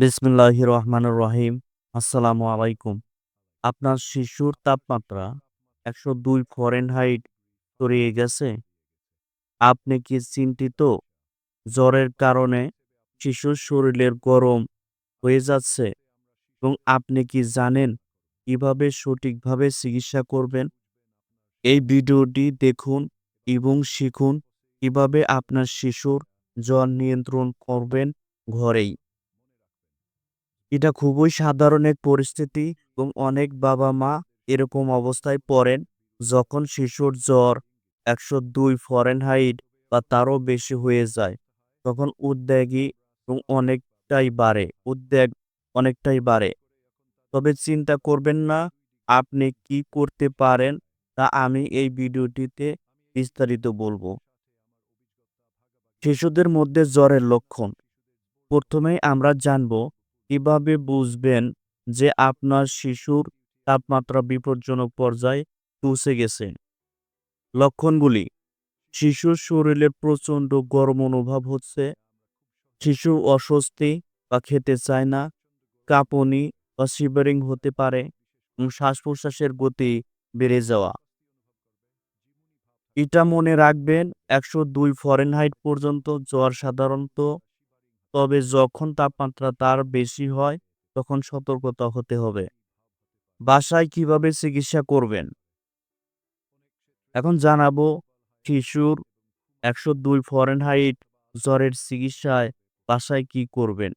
বিসমিল্লাহ রহমানুর রহিম। আসসালামু আলাইকুম। আপনার শিশুর তাপমাত্রা একশো দুই ফরেনহাইট ছড়িয়ে গেছে। আপনি কি চিন্তিত? জ্বরের কারণে শিশুর শরীরের গরম হয়ে যাচ্ছে এবং আপনি কি জানেন কীভাবে সঠিকভাবে চিকিৎসা করবেন? এই ভিডিওটি দেখুন এবং শিখুন কীভাবে আপনার শিশুর জ্বর নিয়ন্ত্রণ করবেন ঘরেই। এটা খুবই সাধারণ এক পরিস্থিতি এবং অনেক বাবা-মা এরকম অবস্থায় পড়েন যখন শিশুর জ্বর একশো দুই ফরেনহাইট বা তারও বেশি হয়ে যায়। তখন উদ্বেগী এবং অনেকটাই বাড়ে, উদ্বেগ অনেকটাই বাড়ে। তবে চিন্তা করবেন না, আপনি কি করতে পারেন তা আমি এই ভিডিওটিতে বিস্তারিত বলব। শিশুদের মধ্যে জ্বরের লক্ষণ। প্রথমেই আমরা জানব কীভাবে বুঝবেন যে আপনার শিশুর তাপমাত্রা বিপজ্জনক পর্যায়ে পৌঁছে গেছে? লক্ষণগুলি, শিশুর শরীরে প্রচণ্ড গরম অনুভব হচ্ছে, শিশু অস্বস্তি বা খেতে চায় না, কাঁপনি বা শিবারিং হতে পারে এবং শ্বাস প্রশ্বাসের গতি বেড়ে যাওয়া। এটা মনে রাখবেন, একশো দুই ফরেনহাইট পর্যন্ত জ্বর সাধারণত তবে যখন তাপমাত্রা তার বেশি হয়, তখন সতর্কতা হতে হবে। বাসায় কীভাবে চিকিৎসা করবেন? এখন জানাব, শিশুর একশো দুই ফরেনহাইট জ্বরের চিকিৎসায় বাসায় কি করবেন?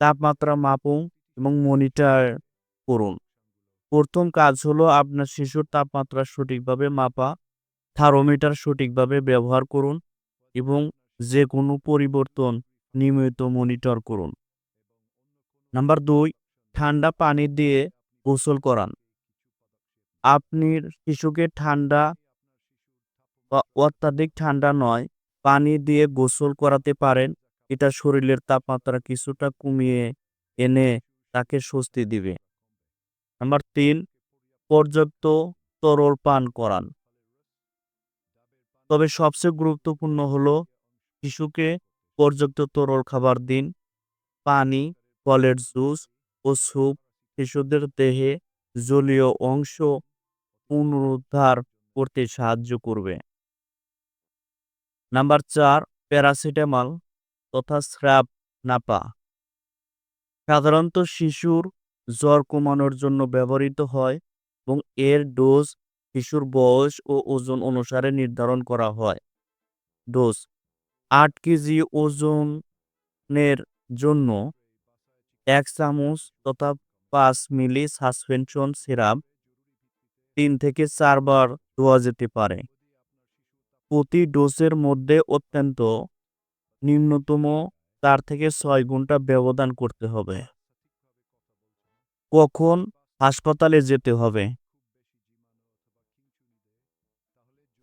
তাপমাত্রা মাপুন এবং মনিটর করুন। প্রথম কাজ হলো আপনার শিশুর তাপমাত্রা সঠিকভাবে মাপা থার্মোমিটার সঠিকভাবে ব্যবহার করুন এবং যে কোনো পরিবর্তন নিয়মিত মনিটর করুন। নাম্বার দুই, ঠান্ডা পানি দিয়ে গোসল করান। আপনি শিশুকে ঠান্ডা বা অত্যাধিক ঠান্ডা নয়, পানি দিয়ে গোসল করাতে পারেন। এটা শরীরের তাপমাত্রা কিছুটা কমিয়ে এনে তাকে স্বস্তি দিবে। নাম্বার তিন, পর্যাপ্ত তরল পান করান। তবে সবচেয়ে গুরুত্বপূর্ণ হলো শিশুকে পর্যাপ্ত তরল খাবার দিন। পানি, ফলের জুস ও স্যুপ শিশুদের দেহে জলীয় অংশ পুনরুদ্ধার করতে সাহায্য করবে। নাম্বার চার, প্যারাসিটামল তথা স্রাব নাপা। সাধারণত শিশুর জ্বর কমানোর জন্য ব্যবহৃত হয় এবং এর ডোজ শিশুর বয়স ও ওজন অনুসারে নির্ধারণ করা হয়। ডোজ আট কেজি ওজনের জন্য এক চামচ তথা পাঁচ মিলি সাসপেনশন সিরাপ তিন থেকে চারবার দেওয়া যেতে পারে। প্রতি ডোজের মধ্যে অত্যন্ত নিম্নতম চার থেকে ছয় ঘণ্টা ব্যবধান করতে হবে। কখন হাসপাতালে যেতে হবে?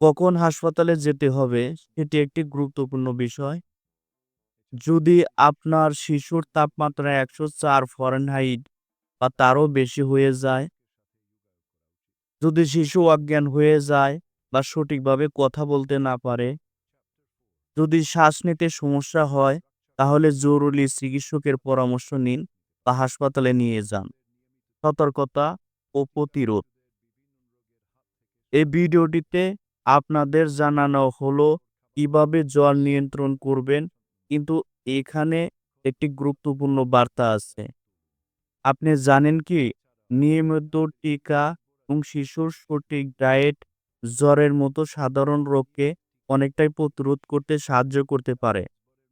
কখন হাসপাতালে যেতে হবে, সেটি একটি গুরুত্বপূর্ণ বিষয়। যদি আপনার শিশুর তাপমাত্রা একশো চার ফরেনহাইট বা তারও বেশি হয়ে যায়, যদি শিশু অজ্ঞান হয়ে যায় বা সঠিকভাবে কথা বলতে না পারে, যদি শ্বাস নিতে সমস্যা হয়, তাহলে জরুরি চিকিৎসকের পরামর্শ নিন বা হাসপাতালে নিয়ে যান। সতর্কতা ও প্রতিরোধ। এই ভিডিওটিতে আপনাদের জানানো হলো কীভাবে জল নিয়ন্ত্রণ করবেন। কিন্তু এখানে একটি গুরুত্বপূর্ণ বার্তা আছে। আপনি জানেন কি, নিয়মিত টিকা এবং শিশুর সঠিক ডায়েট জ্বরের মতো সাধারণ রোগকে অনেকটাই প্রতিরোধ করতে সাহায্য করতে পারে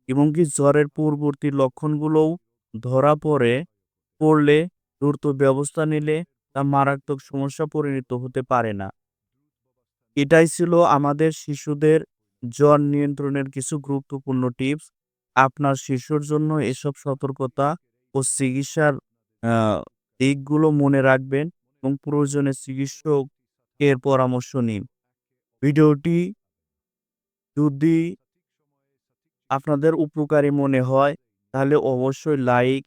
এবং কি জ্বরের পূর্ববর্তী লক্ষণগুলোও ধরা পড়ে, পড়লে দ্রুত ব্যবস্থা নিলে তা মারাত্মক সমস্যা পরিণত হতে পারে না। এটাই ছিল আমাদের শিশুদের জ্বর নিয়ন্ত্রণের কিছু গুরুত্বপূর্ণ টিপস। আপনার শিশুর জন্য এসব সতর্কতা ও চিকিৎসার দিকগুলো মনে রাখবেন এবং প্রয়োজনে চিকিৎসকের পরামর্শ নিন। ভিডিওটি যদি আপনাদের উপকারী মনে হয়, তাহলে অবশ্যই লাইক,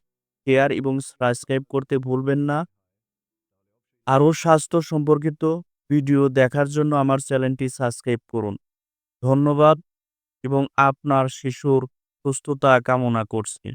শেয়ার এবং সাবস্ক্রাইব করতে ভুলবেন না। আরও স্বাস্থ্য সম্পর্কিত ভিডিও দেখার জন্য আমার চ্যানেলটি সাবস্ক্রাইব করুন। ধন্যবাদ এবং আপনার শিশুর সুস্থতা কামনা করছি।